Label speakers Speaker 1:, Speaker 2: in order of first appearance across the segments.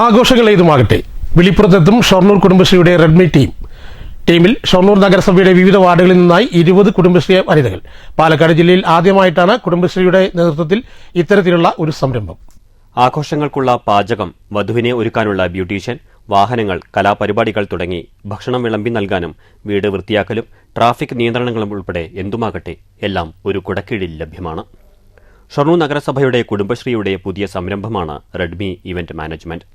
Speaker 1: ആഘോഷങ്ങൾ ഏതുമാകട്ടെ? വിളിപ്പുറത്തെത്തും ഷൊർണൂർ കുടുംബശ്രീയുടെ റെഡ്മി ടീം. ടീമിൽ ഷൊർണൂർ നഗരസഭയുടെ വിവിധ വാർഡുകളിൽ നിന്നായി ഇരുപത് കുടുംബശ്രീ വനിതകൾ. പാലക്കാട് ജില്ലയിൽ ആദ്യമായിട്ടാണ് കുടുംബശ്രീയുടെ നേതൃത്വത്തിൽ ഇത്തരത്തിലുള്ള ഒരു സംരംഭം.
Speaker 2: ആഘോഷങ്ങൾക്കുള്ള പാചകം വധുവിനെ ഒരുക്കാനുള്ള ബ്യൂട്ടീഷ്യൻ വാഹനങ്ങൾ കലാപരിപാടികൾ തുടങ്ങി ഭക്ഷണം വിളമ്പി നൽകാനും വീട് വൃത്തിയാക്കലും ട്രാഫിക് നിയന്ത്രണങ്ങളും ഉൾപ്പെടെ എന്തുമാകട്ടെ എല്ലാം ഒരു കുടക്കീഴിൽ ലഭ്യമാണ്. ഷൊർണൂർ നഗരസഭയുടെ കുടുംബശ്രീയുടെ പുതിയ സംരംഭമാണ് റെഡ്മി ഇവന്റ് മാനേജ്മെന്റ്.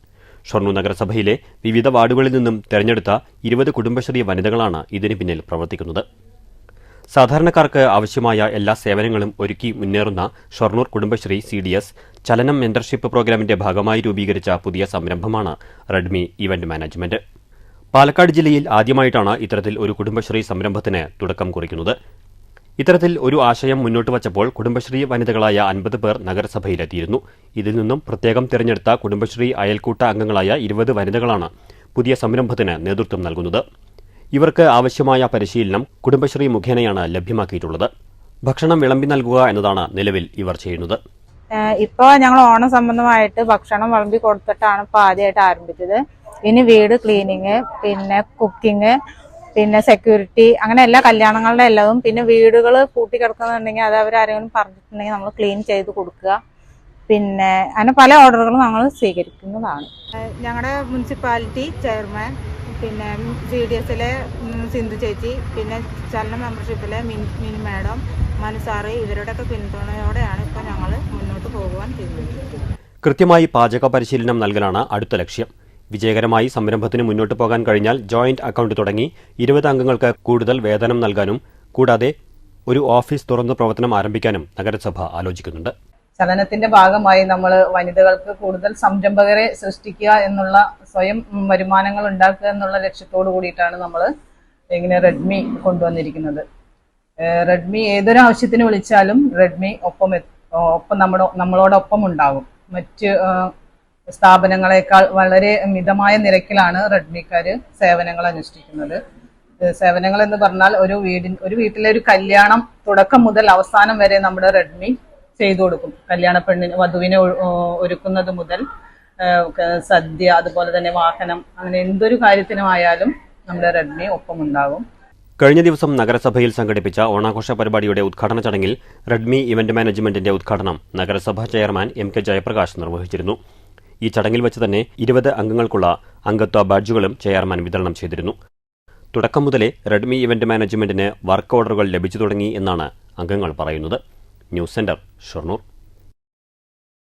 Speaker 2: ഷൊർണൂർ നഗരസഭയിലെ വിവിധ വാർഡുകളിൽ നിന്നും തെരഞ്ഞെടുത്ത ഇരുപത് കുടുംബശ്രീ വനിതകളാണ് ഇതിന് പിന്നിൽ പ്രവർത്തിക്കുന്നത്. സാധാരണക്കാർക്ക് ആവശ്യമായ എല്ലാ സേവനങ്ങളും ഒരുക്കി മുന്നേറുന്ന Shoranur Kudumbashree C D S ചലനം മെന്റർഷിപ്പ് പ്രോഗ്രാമിന്റെ ഭാഗമായി രൂപീകരിച്ച പുതിയ സംരംഭമാണ് റെഡ്മി ഇവന്റ് മാനേജ്മെന്റ്. പാലക്കാട് ജില്ലയിൽ ആദ്യമായിട്ടാണ് ഇത്തരത്തിൽ ഒരു കുടുംബശ്രീ സംരംഭത്തിന് തുടക്കം കുറിക്കുന്നത്. ഇത്തരത്തിൽ ഒരു ആശയം മുന്നോട്ട് വച്ചപ്പോൾ കുടുംബശ്രീ വനിതകളായ അൻപത് പേർ നഗരസഭയിലെത്തിയിരുന്നു. ഇതിൽ നിന്നും പ്രത്യേകം തിരഞ്ഞെടുത്ത കുടുംബശ്രീ അയൽക്കൂട്ട അംഗങ്ങളായ ഇരുപത് വനിതകളാണ് പുതിയ സംരംഭത്തിന് നേതൃത്വം നൽകുന്നത്. ഇവർക്ക് ആവശ്യമായ പരിശീലനം കുടുംബശ്രീ മുഖേനയാണ് ലഭ്യമാക്കിയിട്ടുള്ളത്. ഭക്ഷണം വിളമ്പി നൽകുക എന്നതാണ് നിലവിൽ ഇവർ ചെയ്യുന്നത്.
Speaker 3: ഇപ്പൊ ഞങ്ങൾ ഓണം സംബന്ധമായിട്ട് ഭക്ഷണം വിളമ്പി കൊടുത്തിട്ടാണ് ഇപ്പൊ ആദ്യമായിട്ട് ആരംഭിച്ചത്. ഇനി വീട് ക്ലീനിങ് പിന്നെ കുക്കിംഗ് പിന്നെ സെക്യൂരിറ്റി അങ്ങനെ എല്ലാ കല്യാണങ്ങളുടെ എല്ലാതും. പിന്നെ വീടുകൾ പൂട്ടിക്കിടക്കുന്നുണ്ടെങ്കിൽ അത് അവരാരെങ്കിലും പറഞ്ഞിട്ടുണ്ടെങ്കിൽ നമ്മൾ ക്ലീൻ ചെയ്ത് കൊടുക്കുക. പിന്നെ അങ്ങനെ പല ഓർഡറുകളും നമ്മൾ സ്വീകരിക്കുന്നതാണ്. ഞങ്ങളുടെ മുനിസിപ്പാലിറ്റി ചെയർമാൻ പിന്നെ സി ഡി എസിലെ സിന്ധു ചേച്ചി പിന്നെ ചലന മെമ്പർഷിപ്പിലെ മിൻ മിനി മാഡം മനസാറി ഇവരുടെയൊക്കെ പിന്തുണയോടെയാണ് ഇപ്പോൾ ഞങ്ങൾ മുന്നോട്ട് പോകുവാൻ തീരുമാനിച്ചത്.
Speaker 2: കൃത്യമായി പാചക പരിശീലനം നൽകലാണ് അടുത്ത ലക്ഷ്യം. വിജയകരമായി സംരംഭത്തിന് മുന്നോട്ട് പോകാൻ കഴിഞ്ഞാൽ ജോയിന്റ് അക്കൌണ്ട് തുടങ്ങി ഇരുപത് അംഗങ്ങൾക്ക് കൂടുതൽ വേതനം നൽകാനും കൂടാതെ ഒരു ഓഫീസ് തുറന്ന് പ്രവർത്തനം ആരംഭിക്കാനും നഗരസഭ ആലോചിക്കുന്നുണ്ട്.
Speaker 4: ചലനത്തിന്റെ ഭാഗമായി നമ്മൾ വനിതകൾക്ക് കൂടുതൽ സംരംഭകരെ സൃഷ്ടിക്കുക എന്നുള്ള സ്വയം വരുമാനങ്ങൾ ഉണ്ടാക്കുക എന്നുള്ള ലക്ഷ്യത്തോടു കൂടിയിട്ടാണ് നമ്മൾ ഇങ്ങനെ റെഡ്മി കൊണ്ടുവന്നിരിക്കുന്നത്. റെഡ്മി ഏതൊരു ആവശ്യത്തിന് വിളിച്ചാലും റെഡ്മി ഒപ്പം ഒപ്പം നമ്മുടെ നമ്മളോടൊപ്പം ഉണ്ടാകും മറ്റ് സ്ഥാപനങ്ങളെക്കാൾ വളരെ മിതമായ നിരക്കിലാണ് റെഡ്മിക്കാർ സേവനങ്ങൾ അനുഷ്ഠിക്കുന്നത്. സേവനങ്ങൾ എന്ന് പറഞ്ഞാൽ ഒരു വീടിൻ ഒരു വീട്ടിലെ ഒരു കല്യാണം തുടക്കം മുതൽ അവസാനം വരെ നമ്മുടെ റെഡ്മി ചെയ്തു കൊടുക്കും. കല്യാണ പെണ്ണിന് വധുവിനെ ഒരുക്കുന്നത് മുതൽ സദ്യ അതുപോലെ തന്നെ വാഹനം അങ്ങനെ എന്തൊരു കാര്യത്തിനുമായാലും നമ്മുടെ റെഡ്മി ഒപ്പം ഉണ്ടാകും
Speaker 2: കഴിഞ്ഞ ദിവസം നഗരസഭയിൽ സംഘടിപ്പിച്ച ഓണാഘോഷ പരിപാടിയുടെ ഉദ്ഘാടന ചടങ്ങിൽ റെഡ്മി ഇവന്റ് മാനേജ്മെന്റിന്റെ ഉദ്ഘാടനം നഗരസഭാ ചെയർമാൻ എം കെ ജയപ്രകാശ് നിർവഹിച്ചിരുന്നു. ഈ ചടങ്ങിൽ വെച്ച് തന്നെ ഇരുപത് അംഗങ്ങൾക്കുള്ള അംഗത്വ ബാഡ്ജുകളും ചെയർമാൻ വിതരണം ചെയ്തിരുന്നു. തുടക്കം മുതലേ റെഡ്മി ഇവന്റ് മാനേജ്മെന്റിന് വർക്ക് ഓർഡറുകൾ ലഭിച്ചു തുടങ്ങി എന്നാണ് അംഗങ്ങൾ പറയുന്നത്. News centre Shoranur.